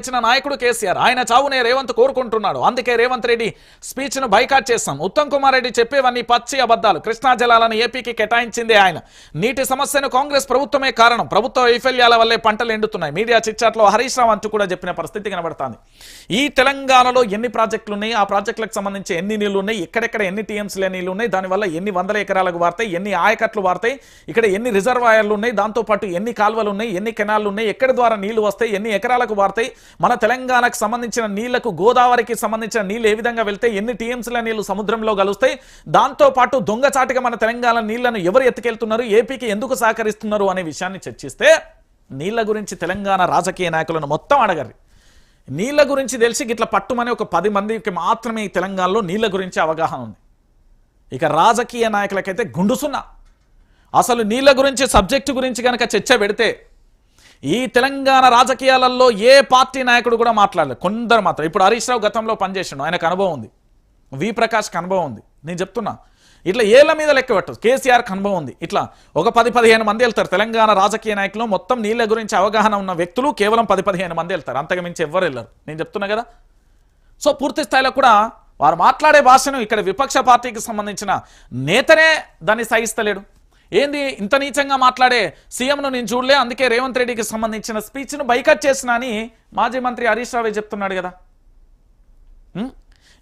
ఇచ్చిన నాయకుడు కేసీఆర్. ఆయన చావునే రేవంత్ కోరుకుంటున్నాడు. అందుకే రేవంత్ రెడ్డి స్పీచ్ను బైకాట్ చేస్తాం. ఉత్తమ్ కుమార్ రెడ్డి చెప్పేవన్నీ పచ్చి అబద్ధాలు. కృష్ణా జలాలను ఏపీకి కేటాయించిందే ఆయన. నీటి సమస్యను కాంగ్రెస్ ప్రభుత్వమే కారణం. ప్రభుత్వ వైఫల్యాల వల్లే పంటలు ఎండుతున్నాయి. మీడియా చిచ్చాట్లో హరీష్ రావు అంటూ కూడా చెప్పిన పరిస్థితి కనబడుతుంది. ఈ తెలంగాణలో ఎన్ని ప్రాజెక్టులు ఉన్నాయి ఆ ప్రాజెక్టులకు సంబంధించి ఎన్ని నీళ్ళు ఉన్నాయి ఎక్కడెక్కడ ఎన్ని టీఎంసీల నీళ్ళు ఉన్నాయి దానివల్ల ఎన్ని వందల ఎకరాలకు వాడతాయి? ఎన్ని ఆయకట్లు వాడతాయి? ఇక్కడ ఎన్ని రిజర్వాయర్లు ఉన్నాయి దాంతోపాటు ఎన్ని కాలువలు ఉన్నాయి ఎన్ని కెనాలు ఉన్నాయి ఎక్కడి ద్వారా నీళ్ళు వస్తాయి? ఎన్ని ఎకరాలకు వాడతాయి? మన తెలంగాణకు సంబంధించిన నీళ్ళకు గోదావరికి సంబంధించిన నీళ్ళు ఏ విధంగా వెళ్తే ఎన్ని టీఎంసీల నీళ్ళు సముద్రంలో కలుస్తాయి దాంతో పాటు దొంగచాటుగా మన తెలంగాణ నీళ్ళను ఎవరు ఎత్తుకెళ్తున్నారు ఏపీకి ఎందుకు సహకరిస్తున్నారు అనే విషయాన్ని చర్చిస్తే నీళ్ళ గురించి తెలంగాణ రాజకీయ నాయకులను మొత్తం అడగరు నీళ్ళ గురించి తెలిసి గిట్ల పట్టుమని ఒక పది మందికి మాత్రమే ఈ తెలంగాణలో నీళ్ళ గురించి అవగాహన ఉంది. ఇక రాజకీయ నాయకులకైతే గుండుసున్నా. అసలు నీళ్ళ గురించి సబ్జెక్టు గురించి కనుక చర్చ పెడితే ఈ తెలంగాణ రాజకీయాలలో ఏ పార్టీ నాయకుడు కూడా మాట్లాడలేదు. కొందరు మాత్రం. ఇప్పుడు హరీష్ రావు గతంలో పనిచేసిండు. ఆయనకు అనుభవం ఉంది. వి ప్రకాష్కి అనుభవం ఉంది. నేను చెప్తున్నా. ఇట్లా ఏళ్ళ మీద లెక్క పెట్టదు కేసీఆర్కి అనుభవం ఉంది. ఇట్లా ఒక పది పదిహేను మంది వెళ్తారు. తెలంగాణ రాజకీయ నాయకులు మొత్తం నీళ్ళ గురించి అవగాహన ఉన్న వ్యక్తులు కేవలం పది పదిహేను మంది వెళ్తారు. అంతకు మించి ఎవ్వరు వెళ్ళరు. నేను చెప్తున్నా కదా. సో పూర్తి స్థాయిలో కూడా వారు మాట్లాడే భాషను ఇక్కడ విపక్ష పార్టీకి సంబంధించిన నేతనే దాన్ని సహిస్తలేడు. ఏంది ఇంత నీచంగా మాట్లాడే? సీఎంను నేను చూడలే అందుకే రేవంత్ రెడ్డికి సంబంధించిన స్పీచ్ను బైకట్ చేసిన అని మాజీ మంత్రి హరీష్ రావే చెప్తున్నాడు కదా.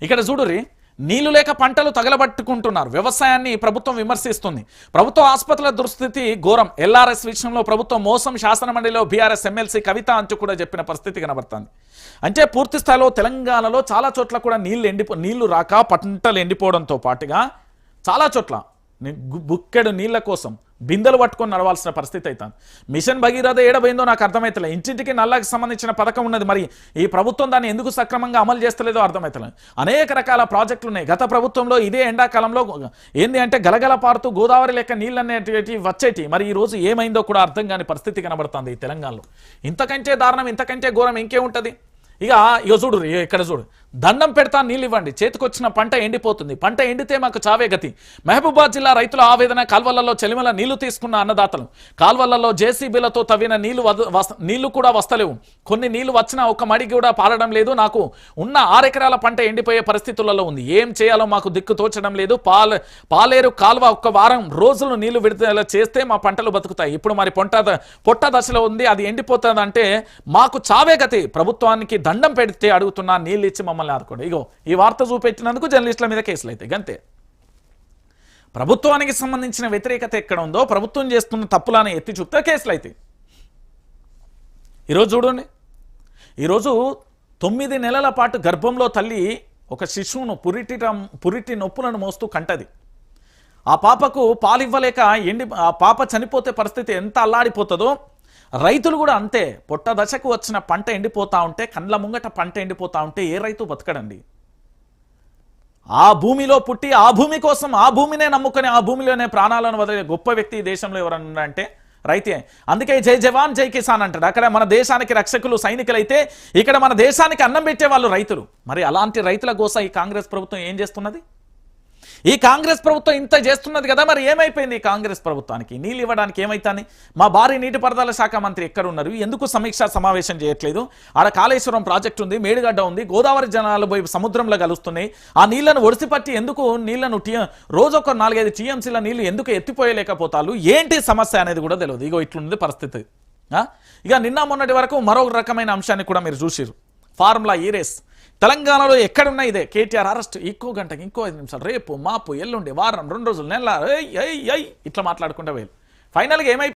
ఇక్కడ చూడురి నీళ్ళు లేక పంటలు తగలబట్టుకుంటున్నారు. వ్యవసాయాన్ని ప్రభుత్వం విమర్శిస్తుంది. ప్రభుత్వ ఆసుపత్రుల దుస్థితి ఘోరం. ఎల్ఆర్ఎస్ విషయంలో ప్రభుత్వం మోసం శాసనమండలిలో బీఆర్ఎస్ ఎమ్మెల్సీ కవిత అంచు కూడా చెప్పిన పరిస్థితి కనబడుతుంది. అంటే పూర్తి స్థాయిలో తెలంగాణలో చాలా చోట్ల కూడా నీళ్ళు ఎండిపో నీళ్ళు రాక పంటలు ఎండిపోవడంతో పాటుగా చాలా చోట్ల బుక్కెడు నీళ్ళ కోసం బిందెలు పట్టుకొని నడవాల్సిన పరిస్థితి అవుతుంది మిషన్ భగీరథ ఏడబోయిందో నాకు అర్థమవుతలే ఇంటింటికి నల్లకి సంబంధించిన పథకం ఉన్నది. మరి ఈ ప్రభుత్వం దాన్ని ఎందుకు సక్రమంగా అమలు చేస్తలేదో అర్థమవుతలేదు అనేక రకాల ప్రాజెక్టులు ఉన్నాయి గత ప్రభుత్వంలో ఇదే ఎండాకాలంలో ఏంది అంటే గలగల పారుతూ గోదావరి లెక్క నీళ్ళు అనేటివి వచ్చేటి. మరి ఈ రోజు ఏమైందో కూడా అర్థం కాని పరిస్థితి కనబడుతుంది ఈ తెలంగాణలో. ఇంతకంటే దారుణం ఇంతకంటే ఘోరం ఇంకే ఉంటుంది ఇక ఇక చూడు ఇక్కడ చూడు. దండం పెడతా నీళ్ళు ఇవ్వండి. చేతికొచ్చిన పంట ఎండిపోతుంది. పంట ఎండితే మాకు చావే గతి. మహబూబాద్ జిల్లా రైతుల ఆవేదన కాల్వలలో చెలిమల నీళ్ళు తీసుకున్న అన్నదాతలు. కాల్వలలో జేసీబీలతో తవ్విన నీళ్ళు వస్త- నీళ్ళు కూడా వస్తలేవు. కొన్ని నీళ్ళు వచ్చినా ఒక మడి కూడా పారడం లేదు. నాకు ఉన్న ఆరెకరాల పంట ఎండిపోయే పరిస్థితులలో ఉంది. ఏం చేయాలో మాకు దిక్కు తోచడం లేదు. పాల పాలేరు కాల్వ ఒక్క వారం రోజులు నీళ్ళు విడుదల చేస్తే మా పంటలు బతుకుతాయి. ఇప్పుడు మరి పొంట పొట్ట దశలో ఉంది. అది ఎండిపోతుంది అంటే మాకు చావే గతి. ప్రభుత్వానికి దండం పెడితే అడుగుతున్నా నీళ్ళు ఇచ్చి మమ్మల్ని ఆదుకోండి. ఇగో ఈ వార్త చూపెట్టినందుకు జర్నలిస్టుల మీద కేసులు అయితే గంతే. ప్రభుత్వానికి సంబంధించిన వ్యతిరేకత ఎక్కడ ఉందో ప్రభుత్వం చేస్తున్న తప్పులని ఎత్తి చూపితే కేసులు అయితే. ఈరోజు చూడండి. ఈరోజు తొమ్మిది నెలల పాటు గర్భంలో తల్లి ఒక శిశువును పురిటి పురిటి నొప్పులను మోస్తూ కంటది. ఆ పాపకు పాలివ్వలేక ఎండి ఆ పాప చనిపోతే పరిస్థితి ఎంత అల్లాడిపోతుందో రైతులు కూడా అంతే. పొట్ట దశకు వచ్చిన పంట ఎండిపోతా ఉంటే కండ్ల ముంగట పంట ఎండిపోతా ఉంటే ఏ రైతు బతకడండి? ఆ భూమిలో పుట్టి ఆ భూమి కోసం ఆ భూమినే నమ్ముకొని ఆ భూమిలోనే ప్రాణాలను వదిలే గొప్ప వ్యక్తి ఈ దేశంలో ఎవరన్నా అంటే రైతే. అందుకే జై జవాన్ జై కిసాన్ అంటాడు. అక్కడ మన దేశానికి రక్షకులు సైనికులైతే ఇక్కడ మన దేశానికి అన్నం పెట్టే వాళ్ళు రైతులు. మరి అలాంటి రైతుల కోసం ఈ కాంగ్రెస్ ప్రభుత్వం ఏం చేస్తున్నది? ఈ కాంగ్రెస్ ప్రభుత్వం ఇంత చేస్తున్నది కదా మరి ఏమైపోయింది ఈ కాంగ్రెస్ ప్రభుత్వానికి? నీళ్ళు ఇవ్వడానికి ఏమైతుంది? మా భారీ నీటిపారుదల శాఖ మంత్రి ఎక్కడున్నారు? ఎందుకు సమీక్షా సమావేశం చేయట్లేదు? ఆడ కాళేశ్వరం ప్రాజెక్టు ఉంది మేడిగడ్డ ఉంది గోదావరి జనాలు పోయి సముద్రంలో కలుస్తున్నాయి. ఆ నీళ్ళను ఒడిసిపట్టి ఎందుకు నీళ్ళను టీ రోజు ఒక నాలుగైదు టీఎంసీల నీళ్ళు ఎందుకు ఎత్తిపోయలేకపోతారు? ఏంటి సమస్య అనేది కూడా తెలియదు ఇగో ఇట్లుంది పరిస్థితి. ఇక నిన్న మొన్నటి వరకు మరో రకమైన అంశాన్ని కూడా మీరు చూసిరు ఫార్ములా ఈ రేస్. తెలంగాణలో ఎక్కడున్నా ఇదే. KTR arrest. ఇంకో గంటకి ఇంకో ఐదు నిమిషాలు. రేపు మాపు ఎల్లుండి వారం రెండు రోజులు నెల. ఏయ్, ఇట్లా మాట్లాడుకుంటా వేలు ఫైనల్గా ఏమై